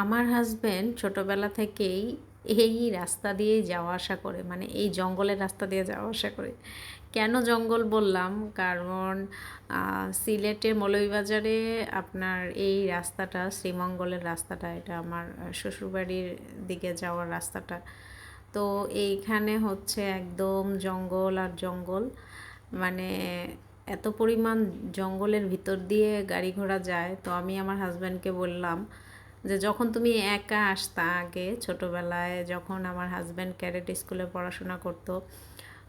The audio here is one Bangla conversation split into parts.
আমার হাজব্যান্ড ছোটোবেলা থেকেই এই রাস্তা দিয়েই যাওয়া আসা করে মানে এই জঙ্গলের রাস্তা দিয়ে যাওয়া আসা করে। কেন জঙ্গল বললাম? কারণ সিলেটের মৌলভীবাজারে আপনার এই রাস্তাটা, শ্রীমঙ্গলের রাস্তাটা, এটা আমার শ্বশুরবাড়ির দিকে যাওয়ার রাস্তাটা। তো এইখানে হচ্ছে একদম জঙ্গল আর জঙ্গল। মানে এত পরিমাণ জঙ্গলের ভিতর দিয়ে গাড়ি ঘোড়া যায়। তো আমি আমার হাজব্যান্ডকে বললাম যে যখন তুমি একা আসতা আগে ছোটোবেলায়, যখন আমার হাজব্যান্ড ক্যারেট স্কুলে পড়াশোনা করতো,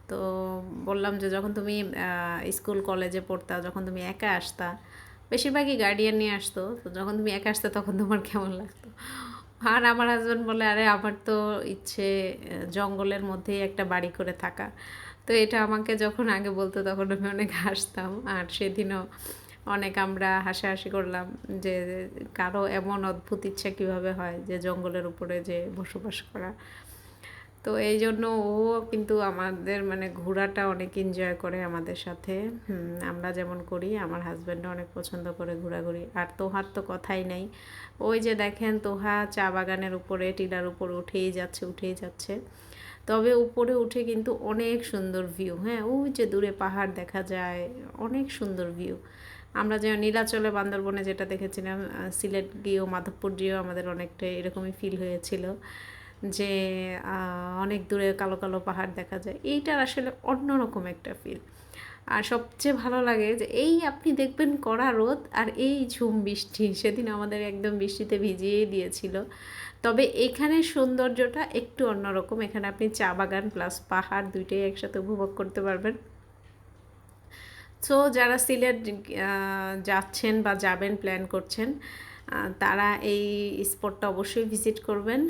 তো বললাম যে যখন তুমি স্কুল কলেজে পড়তা, যখন তুমি একা আসতা, বেশিরভাগই গার্ডিয়ান নিয়ে আসতো, তো যখন তুমি একা আসতে তখন তোমার কেমন লাগতো? আর আমার হাজব্যান্ড বলে, আরে, আমার তো ইচ্ছে জঙ্গলের মধ্যেই একটা বাড়ি করে থাকা। তো এটা আমাকে যখন আগে বলতো তখন আমি অনেক হাসতাম। আর সেদিনও অনেক আমরা হাসাহাসি করলাম যে কারও এমন অদ্ভুত ইচ্ছা কীভাবে হয় যে জঙ্গলের উপরে যে বসবাস করা। তো এই জন্য ও কিন্তু আমাদের মানে ঘোরাটা অনেক এনজয় করে আমাদের সাথে। আমরা যেমন করি, আমার হাজব্যান্ডও অনেক পছন্দ করে ঘোরাঘুরি। আর তোহার তো কথাই নেই। ওই যে দেখেন, তোহা চা বাগানের উপরে, টিলার উপর উঠেই যাচ্ছে উঠেই যাচ্ছে। তবে উপরে উঠে কিন্তু অনেক সুন্দর ভিউ হ্যাঁ ওই যে দূরে পাহাড় দেখা যায়, অনেক সুন্দর ভিউ আমরা যে নীলাচলে বান্দরবনে যেটা দেখেছিলাম সিলেট গিয়েও, মাধবপুর গিয়েও আমাদের অনেকটা এরকমই ফিল হয়েছিল যে অনেক দূরে কালো কালো পাহাড় দেখা যায়। এইটার আসলে অন্যরকম একটা ফিল আর সবচেয়ে ভালো লাগে যে, এই আপনি দেখবেন কড়া রোদ আর এই ঝুম বৃষ্টি। সেদিন আমাদের একদম বৃষ্টিতে ভিজিয়েই দিয়েছিল। তবে এখানে সৌন্দর্যটা একটু অন্যরকম। এখানে আপনি চা বাগান প্লাস পাহাড় দুইটাই একসাথে উপভোগ করতে পারবেন। সো যারা সিলেট যাচ্ছেন বা যাবেন প্ল্যান করছেন তারা এই স্পটটা অবশ্যই ভিজিট করবেন।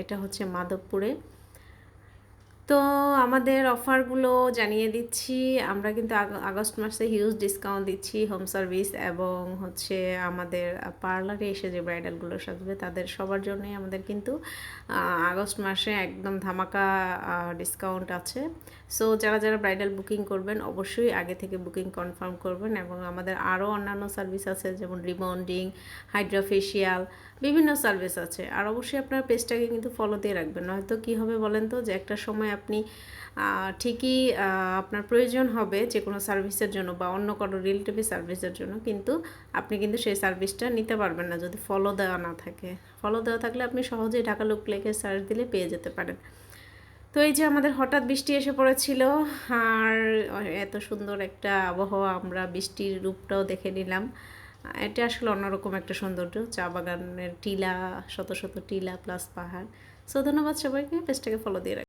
এটা হচ্ছে মাধবপুরে। তো আমাদের অফারগুলো জানিয়ে দিচ্ছি। আমরা কিন্তু আগ- আগস্ট মাসে হিউজ ডিসকাউন্ট দিচ্ছি হোম সার্ভিস এবং হচ্ছে আমাদের পার্লারে এসে যে ব্রাইডালগুলো সাজবে, তাদের সবার জন্যই আমাদের কিন্তু আগস্ট মাসে একদম ধামাকা ডিসকাউন্ট আছে। সো যারা যারা ব্রাইডাল বুকিং করবেন, অবশ্যই আগে থেকে বুকিং কনফার্ম করবেন এবং আমাদের আরও অন্যান্য সার্ভিস আছে, যেমন রিবন্ডিং হাইড্রোফেশিয়াল বিভিন্ন সার্ভিস আছে। আর অবশ্যই আপনার পেজটাকে কিন্তু ফলো দিয়ে রাখবেন। নয়তো কী হবে বলেন তো, যে একটা সময় আপনি ঠিকই আপনার প্রয়োজন হবে যে কোনো সার্ভিসের জন্য বা অন্য কোনো রিলেটিভ সার্ভিসের জন্য, কিন্তু আপনি কিন্তু সেই সার্ভিসটা নিতে পারবেন না যদি ফলো দেওয়া না থাকে। ফলো দেওয়া থাকলে আপনি সহজেই ঢাকা লোক লেখে সার্চ দিলে পেয়ে যেতে পারেন। তো এই যে আমাদের হঠাৎ বৃষ্টি এসে পড়েছিল, আর এত সুন্দর একটা আবহাওয়া আমরা বৃষ্টির রূপটাও দেখে নিলাম। এটা আসলে অন্যরকম একটা সৌন্দর্য, চা বাগানের টিলা, শত শত টিলা প্লাস পাহাড়। সো ধন্যবাদ সবাইকে, পেজটাকে ফলো দিয়ে